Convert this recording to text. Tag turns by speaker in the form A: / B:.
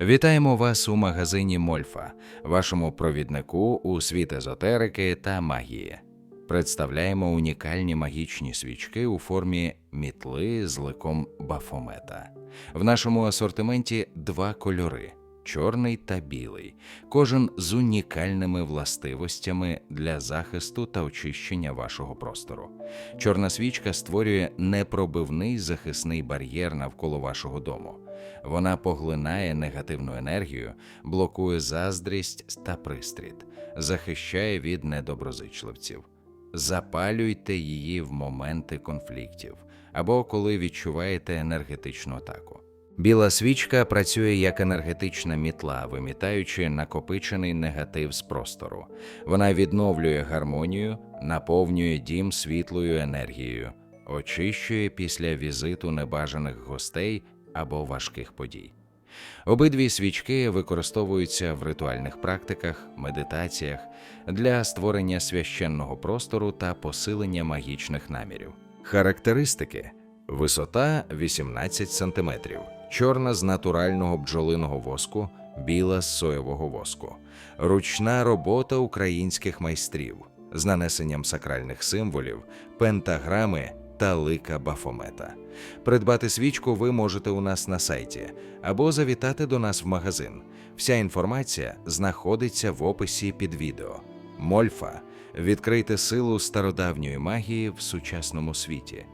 A: Вітаємо вас у магазині Мольфа, вашому провіднику у світ езотерики та магії. Представляємо унікальні магічні свічки у формі мітли з ликом Бафомета. В нашому асортименті два кольори чорний та білий, кожен з унікальними властивостями для захисту та очищення вашого простору. Чорна свічка створює непробивний захисний бар'єр навколо вашого дому. Вона поглинає негативну енергію, блокує заздрість та пристріт, захищає від недоброзичливців. Запалюйте її в моменти конфліктів або коли відчуваєте енергетичну атаку. Біла свічка працює як енергетична мітла, вимітаючи накопичений негатив з простору. Вона відновлює гармонію, наповнює дім світлою енергією, очищує після візиту небажаних гостей або важких подій. Обидві свічки використовуються в ритуальних практиках, медитаціях для створення священного простору та посилення магічних намірів. Характеристики: висота 18 см, чорна з натурального бджолиного воску, біла з соєвого воску, ручна робота українських майстрів з нанесенням сакральних символів, пентаграми та лика Бафомета. Придбати свічку ви можете у нас на сайті або завітати до нас в магазин. Вся інформація знаходиться в описі під відео. Мольфа відкрийте силу стародавньої магії в сучасному світі.